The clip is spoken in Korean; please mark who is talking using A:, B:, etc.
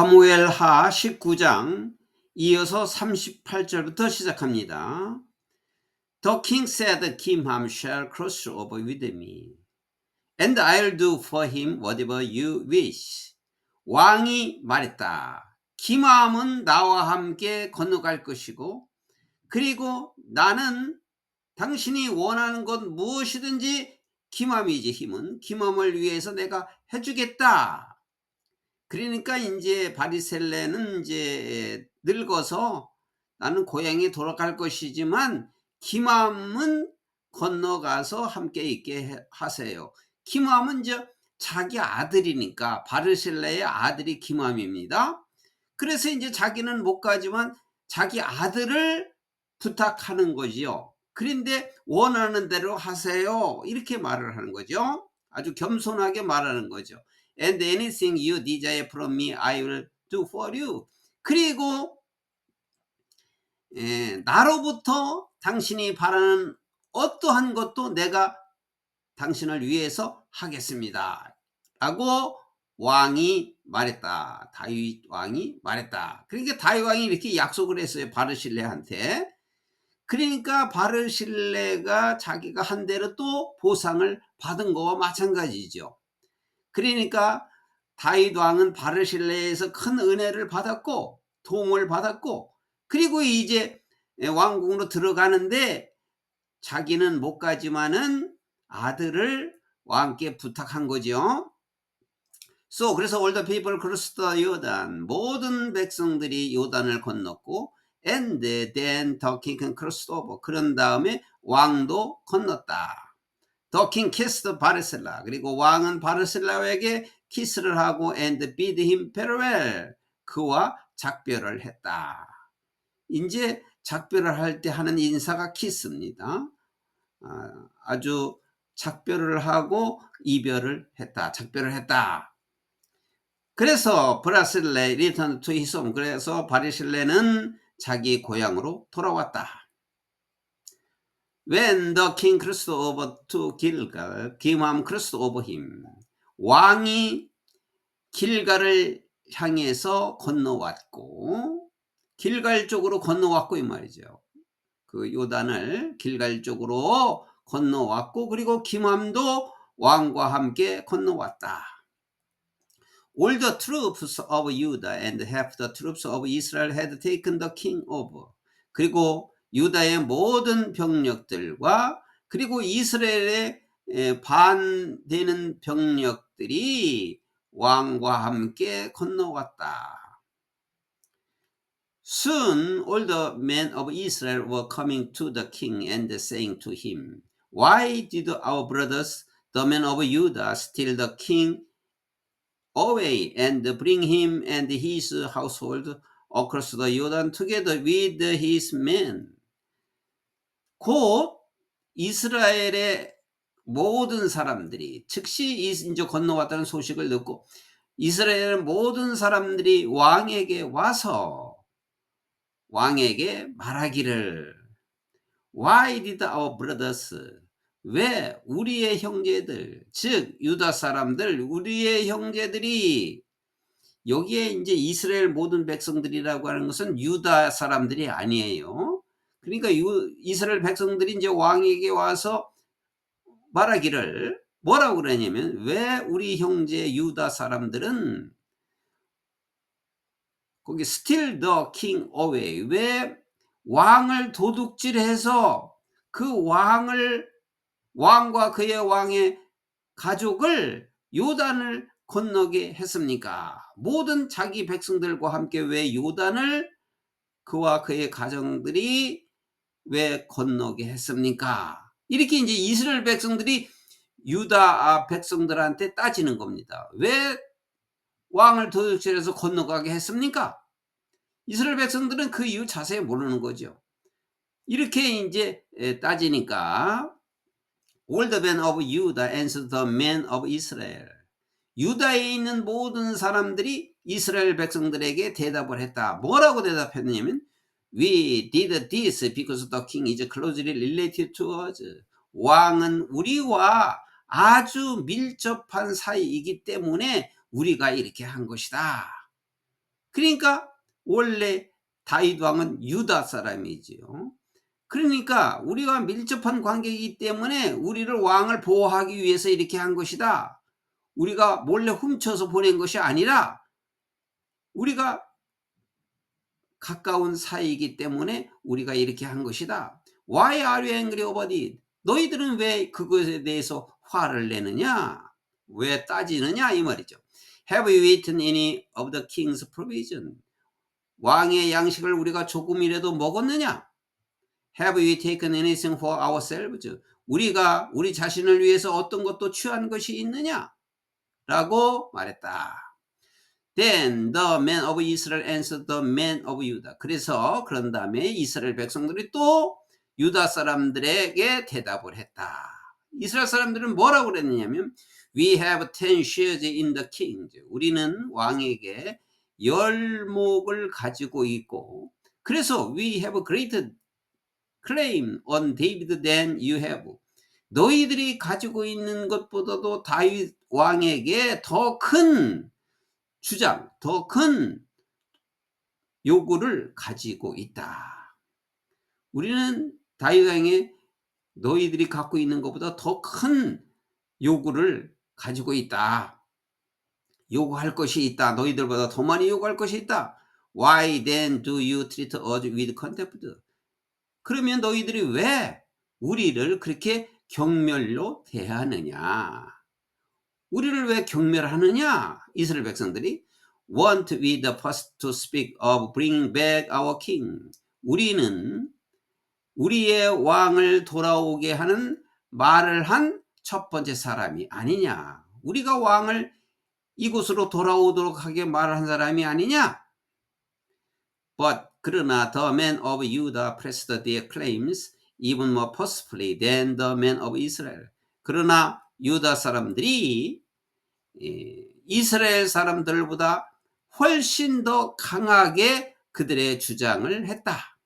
A: 사무엘하 19장 이어서 38절부터 시작합니다. The king said, Kimham shall cross over with me, and I'll do for him whatever you wish. 왕이 말했다. 김함은 나와 함께 건너갈 것이고, 그리고 나는 당신이 원하는 것 무엇이든지 김함이지 힘은 김함을 위해서 내가 해주겠다. 그러니까 이제 바리셀레는 이제 늙어서 나는 고향에 돌아갈 것이지만 김함은 건너가서 함께 있게 하세요. 김함은 이제 자기 아들이니까 바르셀레의 아들이 김함입니다. 그래서 이제 자기는 못 가지만 자기 아들을 부탁하는 거지요. 그런데 원하는 대로 하세요. 이렇게 말을 하는 거죠. 아주 겸손하게 말하는 거죠. And anything you desire from me, I will do for you. 그리고 예, 나로부터 당신이 바라는 어떠한 것도 내가 당신을 위해서 하겠습니다. 라고 왕이 말했다. 다윗 왕이 말했다. 그러니까 다윗 왕이 이렇게 약속을 했어요. 바르실레한테. 그러니까 바르실레가 자기가 한 대로 또 보상을 받은 거와 마찬가지죠. 그러니까 다윗 왕은 바르실레에서 큰 은혜를 받았고 도움을 받았고 그리고 이제 왕궁으로 들어가는데 자기는 못 가지만은 아들을 왕께 부탁한 거죠. So 그래서 all the people crossed the 요단 모든 백성들이 요단을 건넜고 and then the king crossed over 그런 다음에 왕도 건넜다. 더킹 키스드 바르셀라 그리고 왕은 바르셀라에게 키스를 하고 and bid him farewell 그와 작별을 했다. 이제 작별을 할 때 하는 인사가 키스입니다. 아, 아주 작별을 하고 이별을 했다. 작별을 했다. 그래서 브라실레 리턴 투 히솜 그래서 바리실레는 자기 고향으로 돌아왔다. When the king crossed over to Gilgal, Kimham crossed over him. 왕이 길갈을 향해서 건너왔고 길갈 쪽으로 건너왔고 이 말이죠. 그 요단을 길갈 쪽으로 건너왔고 그리고 김함도 왕과 함께 건너왔다. All the troops of Judah and half the troops of Israel had taken the king over. 그리고 유다의 모든 병력들과 그리고 이스라엘의 반되는 병력들이 왕과 함께 건너갔다. Soon all the men of Israel were coming to the king and saying to him, Why did our brothers, the men of Judah, steal the king away and bring him and his household across the Jordan together with his men? 곧 이스라엘의 모든 사람들이 즉시 이제 건너왔다는 소식을 듣고 이스라엘 모든 사람들이 왕에게 와서 왕에게 말하기를 Why did our brothers 왜 우리의 형제들 즉 유다 사람들 우리의 형제들이 여기에 이제 이스라엘 모든 백성들이라고 하는 것은 유다 사람들이 아니에요. 그러니까 이스라엘 백성들이 이제 왕에게 와서 말하기를 뭐라고 그러냐면 왜 우리 형제 유다 사람들은 거기 still the king away 왜 왕을 도둑질해서 그 왕을 왕과 그의 왕의 가족을 요단을 건너게 했습니까? 모든 자기 백성들과 함께 왜 요단을 그와 그의 가정들이 왜 건너게 했습니까? 이렇게 이제 이스라엘 백성들이 유다 백성들한테 따지는 겁니다. 왜 왕을 도둑질해서 건너가게 했습니까? 이스라엘 백성들은 그 이유 자세히 모르는 거죠. 이렇게 이제 따지니까 All the men of Judah answered the men of Israel. 유다에 있는 모든 사람들이 이스라엘 백성들에게 대답을 했다. 뭐라고 대답했냐면 We did this because the king is closely related to us. 왕은 우리와 아주 밀접한 사이이기 때문에 우리가 이렇게 한 것이다. 그러니까 원래 다윗 왕은 유다 사람이지요. 그러니까 우리가 밀접한 관계이기 때문에 우리를 왕을 보호하기 위해서 이렇게 한 것이다. 우리가 몰래 훔쳐서 보낸 것이 아니라 우리가 가까운 사이이기 때문에 우리가 이렇게 한 것이다. Why are you angry over it? 너희들은 왜 그것에 대해서 화를 내느냐? 왜 따지느냐? 이 말이죠. Have you eaten any of the king's provision? 왕의 양식을 우리가 조금이라도 먹었느냐? Have we taken anything for ourselves? 우리가 우리 자신을 위해서 어떤 것도 취한 것이 있느냐? 라고 말했다. Then the men of Israel answered the men of Judah. 그래서 그런 다음에 이스라엘 백성들이 또 유다 사람들에게 대답을 했다. 이스라엘 사람들은 뭐라고 그랬느냐면 We have ten shares in the king. 우리는 왕에게 열목을 가지고 있고 그래서 we have greater claim on David than you have. 너희들이 가지고 있는 것보다도 다윗 왕에게 더 큰 주장, 더 큰 요구를 가지고 있다. 우리는 다윗 왕에 너희들이 갖고 있는 것보다 더 큰 요구를 가지고 있다. 요구할 것이 있다. 너희들보다 더 많이 요구할 것이 있다. Why then do you treat us with contempt? 그러면 너희들이 왜 우리를 그렇게 경멸로 대하느냐? 우리를 왜 경멸하느냐? 이스라엘 백성들이 want we the first to speak of bringing back our king. 우리는 우리의 왕을 돌아오게 하는 말을 한 첫 번째 사람이 아니냐? 우리가 왕을 이곳으로 돌아오도록 하게 말한 사람이 아니냐? But 그러나 the men of Judah pressed their claims even more forcefully than the men of Israel. 그러나 유다 사람들이 예, 이스라엘 사람들보다 훨씬 더 강하게 그들의 주장을 했다.